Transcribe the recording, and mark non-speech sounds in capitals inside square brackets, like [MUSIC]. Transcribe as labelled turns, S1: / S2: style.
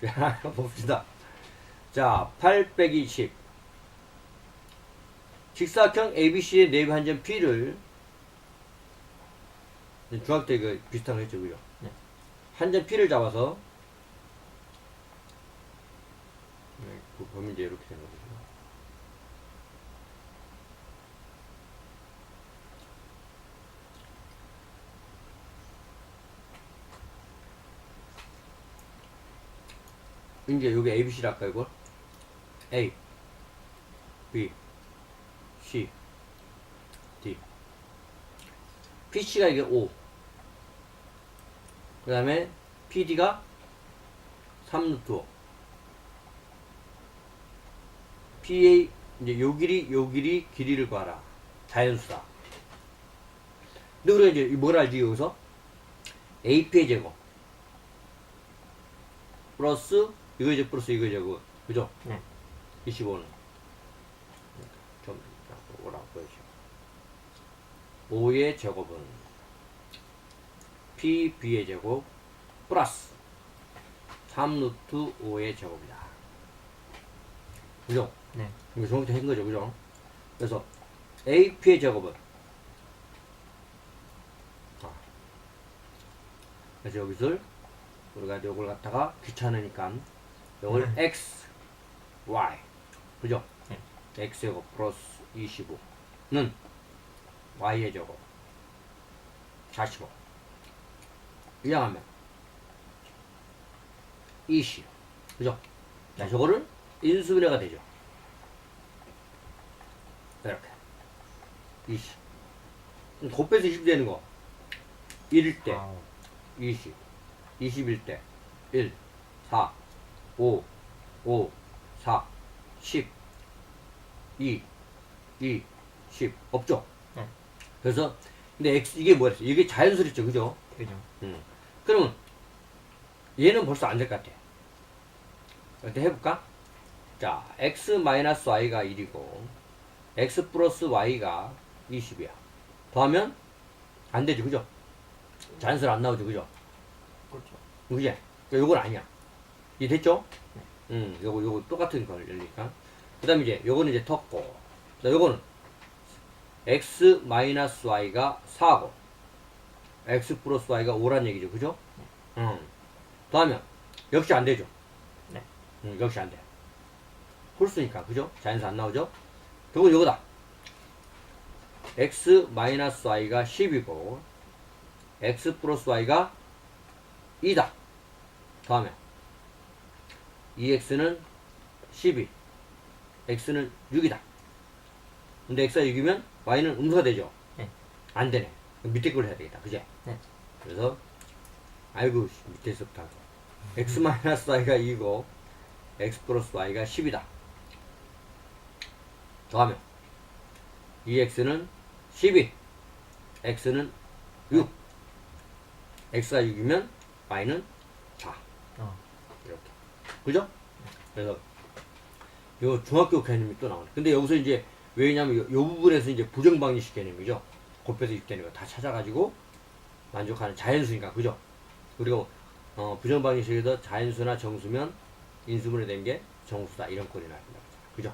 S1: 자, [LAUGHS] 봅시다. 자, 8 빼기 10. 직사각형 ABC의 내부 한점 P를 중학교 때그 비슷한 거 했죠, 그죠?
S2: 네.
S1: 한점 P를 잡아서 네, 그 범위 이제 이렇게 된 거죠. 이제 여기 ABC를 할까 이걸? A B C D PC가 이게 5. 그 다음에 PD가 3루트 5. PA, 이제 요 길이, 요 길이, 길이를 구하라. 자연수다. 근데 우리가 이제 뭘 알지, 여기서? AP의 제곱. 플러스, 이거 이제 플러스 이거 제곱. 그죠?
S2: 네.
S1: 25는. 좀, 오라고 보여줘. 5의 제곱은 PB의 제곱 플러스 3 루트 5의 제곱이다. 그죠?
S2: 네.
S1: 이거 정확히 한 거죠, 그죠? 그래서 AP의 제곱은 자, 그래서 여기서 우리가 이걸 갖다가 귀찮으니까 이걸 X, Y, 그죠?
S2: 네.
S1: X 제곱 플러스 25는 Y의 제곱. 45 이항하면 20 그죠? 자, 저거를 인수분해가 되죠. 이렇게. 20 그럼 곱해서 20 되는 거. 1일 때
S2: 아우.
S1: 20 21때1 4 5 5 4 10 2 2 10 없죠?
S2: 네.
S1: 그래서 근데 X 이게 뭐였어? 이게 자연수랬죠 그죠?
S2: 그죠.
S1: 음. 그러면 얘는 벌써 안 될 것 같아. 이렇게 해볼까? 자, x 마이너스 y가 1이고 x 플러스 y가 20이야. 더하면 안 되죠, 그죠? 자연수로 안 나오죠, 그죠?
S2: 그렇죠.
S1: 그게 그러니까 요건 아니야. 이해 됐죠? 음, 요거 요거 똑같은 걸 열리니까. 그 다음에 이제 요거는 이제 텄고. 자, 요거는 x 마이너스 y가 4고 x 플러스 y가 5란 얘기죠, 그죠? 음. 더하면 역시 안 되죠.
S2: 네.
S1: 음, 역시 안 돼. 홀수니까, 그죠? 자연수 안 나오죠? 요건 요거다. x 마이너스 y가 10이고 x 플러스 y가 2다. 다음에 2x는 12, x는 6이다. 근데 x가 6이면 y는 음수가 되죠?
S2: 네.
S1: 안 되네. 밑에 걸 해야 되겠다. 그제?
S2: 네.
S1: 그래서 아이고 씨, 밑에서부터 하고. x 마이너스 y가 2고 x 플러스 y가 10이다. 더하면 2x는 12, x는 6. x가 6이면 y는 4.
S2: 어.
S1: 이렇게. 그죠? 그래서 요 중학교 개념이 또 나오네. 근데 여기서 이제 왜냐면 요, 요 부분에서 이제 부정방정식 개념이죠. 곱해서 6되는 거다 찾아가지고 만족하는 자연수니까 그죠? 그리고 어, 부정방정식에서 자연수나 정수면 인수분해 된 게 정수다 이런 꼴이 나옵니다. 그죠?